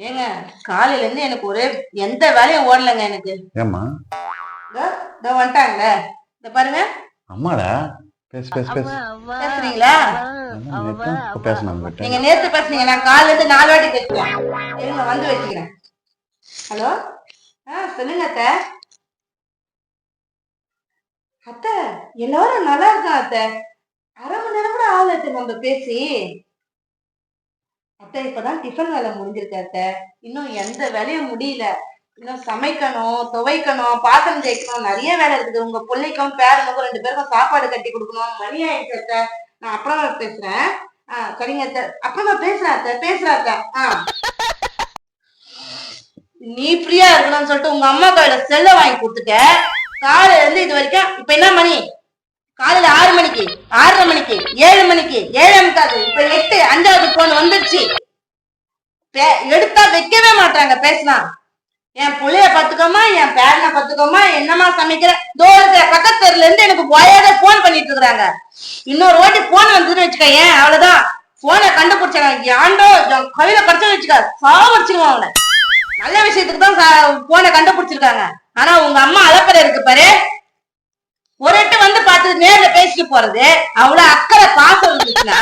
ஏங்க காலையில இருந்து எனக்கு ஒரே எந்த வேலையும் ஓடலைங்க எனக்கு. ஏம்மா? இதோ வந்துட்டாங்க இந்த பாருங்க. அம்மாடா? பேசு பேசு பேசு. பேசுறீங்களா? அதான் நேத்து இப்ப பேசணும் உங்ககிட்ட நீங்க நேத்து பேசுனீங்க நான் காலையில இருந்து நாலு வாட்டி இருங்க வந்து வச்சுக்கிறேன். ஹலோ? ஆ சொல்லுங்க அத்தை. அத்தை எல்லாரும் நல்லா இருக்கா அத்தை. அரை மணி நேரம் கூட ஆகல அத்தை நம்ம பேசி. அத்தை இப்பதான் டிஃபன் வேலை முடிஞ்சிருக்கு அத்தை. இன்னும் எந்த வேலையும் முடியல. இன்னும் சமைக்கணும் துவைக்கணும் பாத்திரம் தேய்க்கணும் நிறைய வேலை இருக்குது. உங்க பிள்ளைக்கும் பேரனுக்கும் ரெண்டு பேருக்கும் சாப்பாடு கட்டி கொடுக்கணும். மணி ஆயிடுச்சு அத்தை. நான் அப்புறமா பேசுறேன். ஆஹ் சரிங்க அத்தை. அப்புறமா பேசுறேன் அத்தை. பேசுறேன் அத்தை. ஆ. நீ ஃப்ரீயா இருக்கணும்னு சொல்லிட்டு உங்க அம்மா கையில செல்ல வாங்கி கொடுத்துட்ட காலையில இருந்து இது வரைக்கும் இப்ப என்ன மணி? காலையில ஆறு மணிக்கு ஆறரை மணிக்கு ஏழு மணிக்கு ஏழே முக்காது இப்ப எட்டு அஞ்சாவது போன் வந்துருச்சு. பே- எடுத்தா வைக்கவே மாட்டாங்க பேசினா. என் புள்ளைய பாத்துக்கோமா என் பேரனை பாத்துக்கோமா என்னமா சமைக்கிற? தோ பக்கத்துல இருந்து எனக்கு போயாத போன் பண்ணிட்டு இருக்கிறாங்க. இன்னொரு வாட்டி போன் வந்ததுன்னு ஏன் அவ்வளவுதான். போனை கண்டுபிடிச்சாங்க. ஏன்டோ என் கையில கிடைச்சு வச்சுக்க சாவடிச்சுக்குவான் அவனை. நல்ல விஷயத்துக்கு தான் போனை கண்டுபிடிச்சிருக்காங்க. ஆனா உங்க அம்மா அலப்பறை இருக்கு பாரு ஒரு எட்டு வந்து பார்த்து நேர்ல பேசிட்டு போறது அவ்வளவு அக்கறை பாசம் இருந்துச்சுன்னா